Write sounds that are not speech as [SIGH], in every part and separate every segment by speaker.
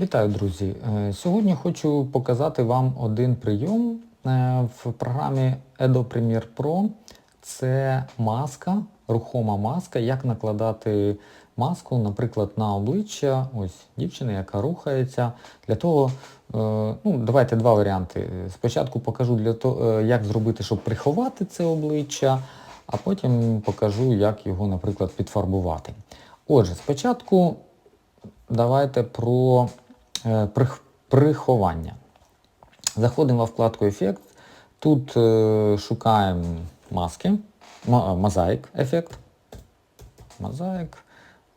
Speaker 1: Вітаю, друзі! Е, Сьогодні хочу показати вам один прийом е, в програмі Edo Premiere Pro. Це маска, рухома маска, як накладати маску, наприклад, на обличчя ось дівчини, яка рухається. Для того, е, ну, давайте два варіанти. Спочатку покажу, для того, як зробити, щоб приховати це обличчя, а потім покажу, як його, наприклад, підфарбувати. Отже, спочатку давайте про приховання. Заходимо во вкладку Ефект. Тут е, шукаємо маски, мозаїк ефект. Мозаїк.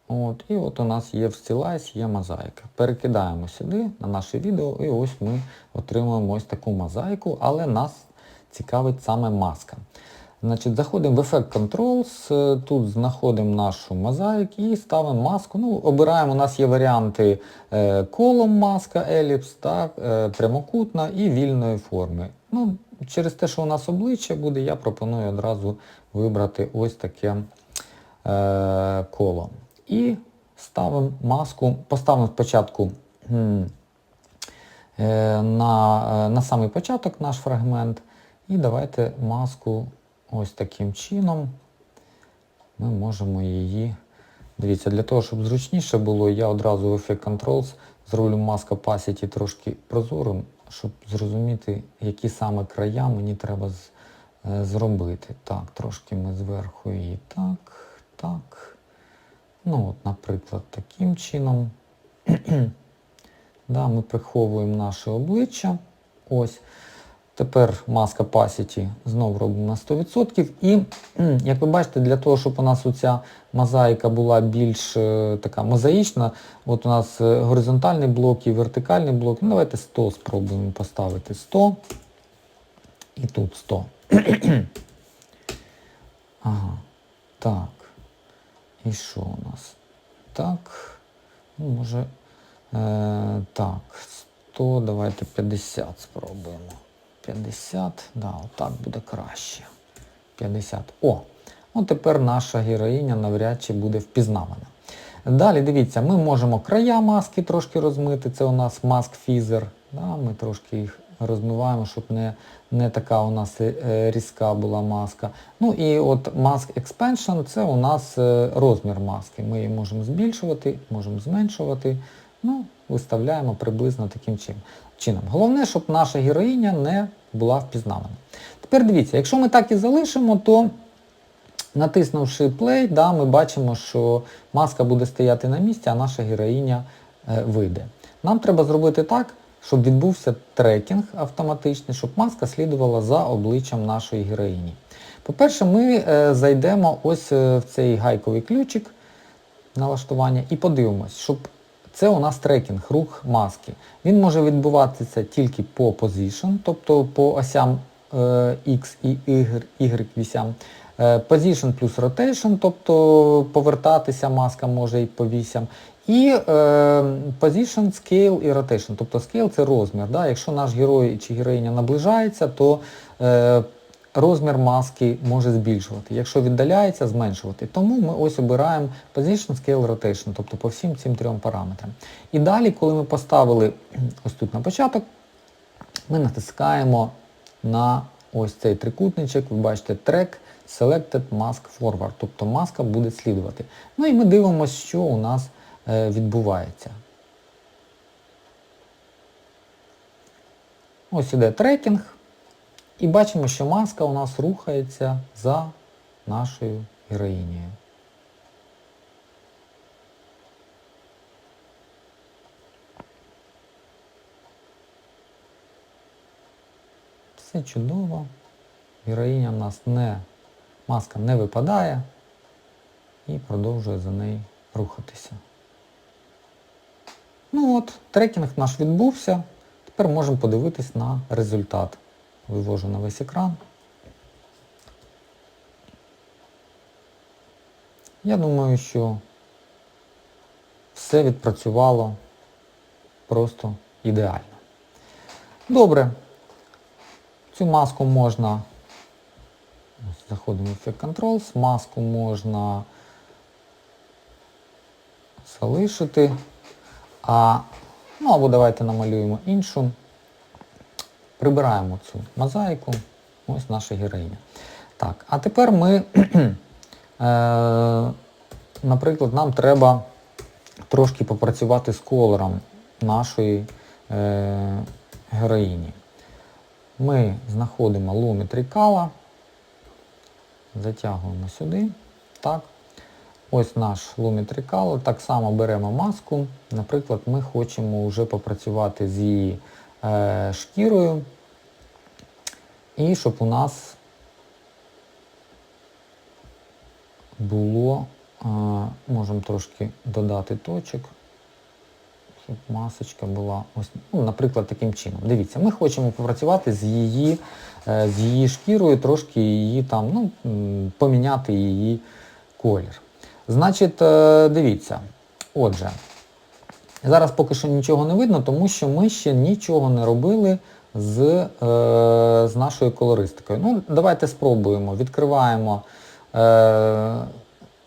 Speaker 1: От, і от у нас є в Stilize, є мозаїка. Перекидаємо сюди на наше відео, і ось ми отримуємо ось таку мозаїку, але нас цікавить саме маска. Значить, заходимо в Effect Controls, е, тут знаходимо нашу мозаїк і ставимо маску. Ну, обираємо, у нас є варіанти е, колом маска, еліпс, так, е, прямокутна і вільної форми. Ну, через те, що у нас обличчя буде, я пропоную одразу вибрати ось таке е, коло. І ставимо маску, поставимо спочатку на, на самий початок наш фрагмент. І давайте маску ось таким чином. Ми можемо її. Дивіться, для того, щоб зручніше було, я одразу в Effect Controls зроблю маска Opacity трошки прозорим, щоб зрозуміти, які саме края мені треба з, е, зробити. Так, трошки ми зверху її так, так. Ну, от, наприклад, таким чином. [CLEARS THROAT] да, ми приховуємо наше обличчя. Ось. Тепер маска Opacity знову робимо на 100%. І, як ви бачите, для того, щоб у нас оця мозаїка була більш е, така мозаїчна, от у нас е, горизонтальний блок і вертикальний блок. Ну, давайте 100 спробуємо поставити 100. І тут 100. [CLEARS THROAT] ага. Так. І що у нас? Так. Ну, може. Е, так, 100, давайте 50 спробуємо. 50, да, отак буде краще. 50. О! Ну тепер наша героїня навряд чи буде впізнавана. Далі дивіться, ми можемо края маски трошки розмити. Це у нас маск фізер. Да, ми трошки їх розмиваємо, щоб не, не така у нас е, різка була маска. Ну і от Mask Expansion це у нас е, розмір маски. Ми її можемо збільшувати, можемо зменшувати. Ну, виставляємо приблизно таким чином. Головне, щоб наша героїня не була впізнавана. Тепер дивіться, якщо ми так і залишимо, то натиснувши play, да, ми бачимо, що маска буде стояти на місці, а наша героїня е, вийде. Нам треба зробити так, щоб відбувся трекінг автоматичний, щоб маска слідувала за обличчям нашої героїні. По-перше, ми е, зайдемо ось е, в цей гайковий ключик налаштування і подивимось, щоб це у нас трекінг, рух маски. Він може відбуватися тільки по position, тобто по осям е, X і Y, Y вісям. Е, Position плюс rotation, тобто повертатися маска може і по вісям. І е, position, scale і rotation. Тобто scale це розмір. Да? Якщо наш герой чи героїня наближається, то е, розмір маски може збільшувати. Якщо віддаляється, зменшувати. Тому ми ось обираємо Position, Scale, Rotation, тобто по всім цим трьом параметрам. І далі, коли ми поставили [CLEARS THROAT] ось тут на початок, ми натискаємо на ось цей трикутничок, ви бачите Track Selected Mask Forward, тобто маска буде слідувати. Ну і ми дивимося, що у нас е, відбувається. Ось іде трекінг. І бачимо, що маска у нас рухається за нашою героїнею. Все чудово. Героїня в нас не, маска не випадає і продовжує за нею рухатися. Ну от, трекінг наш відбувся. Тепер можемо подивитись на результат. Вивожу на весь екран. Я думаю, що все відпрацювало просто ідеально. Добре. Цю маску можна, заходимо в Effect Controls, маску можна залишити, а Ну або давайте намалюємо іншу. Прибираємо цю мозаїку. Ось наша героїня. Так, а тепер ми, [CLEARS THROAT] е, наприклад, нам треба трошки попрацювати з кольором нашої е, героїні. Ми знаходимо лумітрікала, затягуємо сюди. Так. Ось наш лумітрікал. Так само беремо маску. Наприклад, ми хочемо вже попрацювати з її шкірою. І щоб у нас було, е, можемо трошки додати точок, щоб масочка була ось, ну, наприклад, таким чином. Дивіться, ми хочемо попрацювати з її, е, з її шкірою, трошки її там, ну, поміняти її колір. Значить, е, дивіться, отже, зараз поки що нічого не видно, тому що ми ще нічого не робили з, е, з нашою колористикою. Ну, давайте спробуємо. Відкриваємо, е,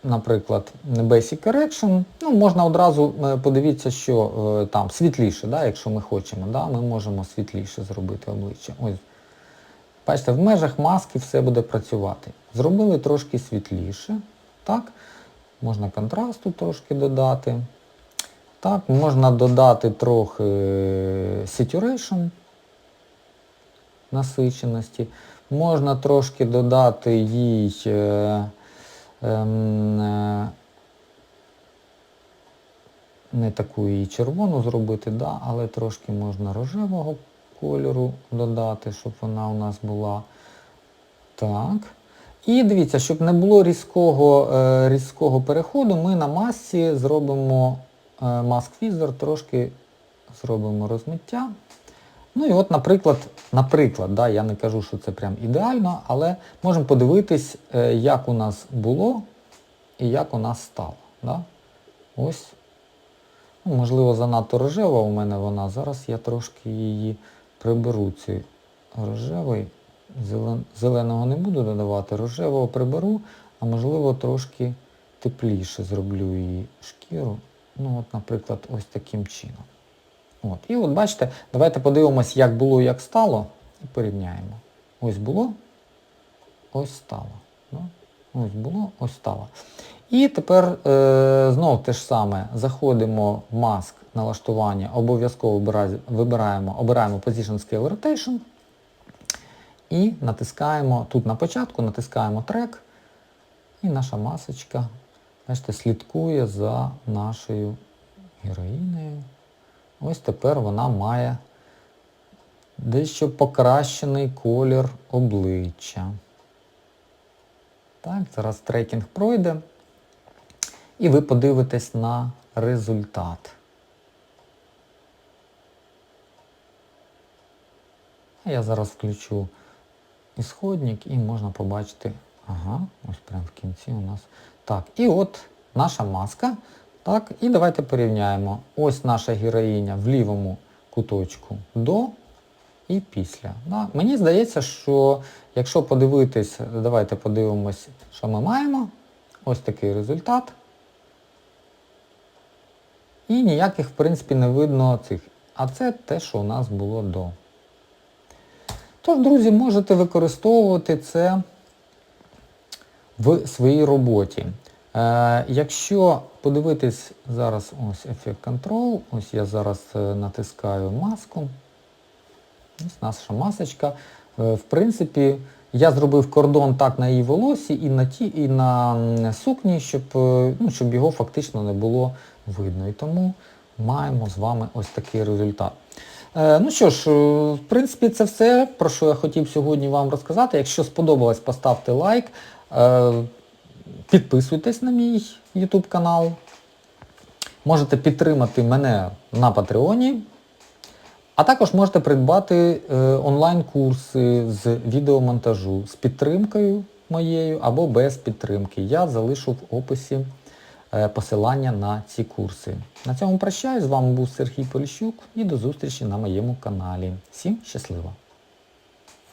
Speaker 1: наприклад, Basic Correction. Ну, можна одразу е, подивитися, що е, там світліше, да, якщо ми хочемо, да, ми можемо світліше зробити обличчя. Ось. Бачите, в межах маски все буде працювати. Зробили трошки світліше. Так? Можна контрасту трошки додати. Так, можна додати трохи saturation насиченості. Можна трошки додати їй е, ем, е, не таку її червону зробити, да, але трошки можна рожевого кольору додати, щоб вона у нас була. Так. І дивіться, щоб не було різкого, е, різкого переходу, ми на масці зробимо е, Mask Wizard, трошки зробимо розмиття. Ну і от, наприклад, наприклад, да, я не кажу, що це прям ідеально, але можемо подивитись, е, як у нас було і як у нас стало. Да? Ось. Ну, можливо, занадто рожева у мене вона. Зараз я трошки її приберу, цей рожевий. Зелен... Зеленого не буду додавати, рожевого приберу, а можливо трошки тепліше зроблю її шкіру. Ну от, наприклад, ось таким чином. От. І от бачите, давайте подивимось, як було, як стало, і порівняємо. Ось було, ось стало. Ну, Ось було, ось стало. І тепер е, знову те ж саме, заходимо в маск налаштування, обов'язково вибираємо, обираємо Position Scale Rotation і натискаємо, тут на початку натискаємо трек, і наша масочка, бачите, слідкує за нашою героїнею. Ось тепер вона має дещо покращений колір обличчя. Так, зараз трекінг пройде. І ви подивитесь на результат. Я зараз включу ісходник і можна побачити, ага, ось прямо в кінці у нас. Так, і от наша маска. Так, і давайте порівняємо. Ось наша героїня в лівому куточку до і після. Да. Мені здається, що якщо подивитись, давайте подивимось, що ми маємо. Ось такий результат. І ніяких, в принципі, не видно цих. А це те, що у нас було до. Тож, друзі, можете використовувати це в своїй роботі. Е, якщо подивитись зараз ось Effect Control, ось я зараз е, натискаю маску. Ось наша масочка. Е, в принципі, я зробив кордон так на її волосі і на ті, і на сукні, щоб, ну, щоб його фактично не було видно. І тому маємо з вами ось такий результат. Ну що ж, в принципі, це все, про що я хотів сьогодні вам розказати. Якщо сподобалось, поставте лайк. Е, Підписуйтесь на мій YouTube канал. Можете підтримати мене на Патреоні. А також можете придбати е, онлайн-курси з відеомонтажу з підтримкою моєю або без підтримки. Я залишу в описі е, посилання на ці курси. На цьому прощаюсь. З вами був Сергій Поліщук і до зустрічі на моєму каналі. Всім щасливо!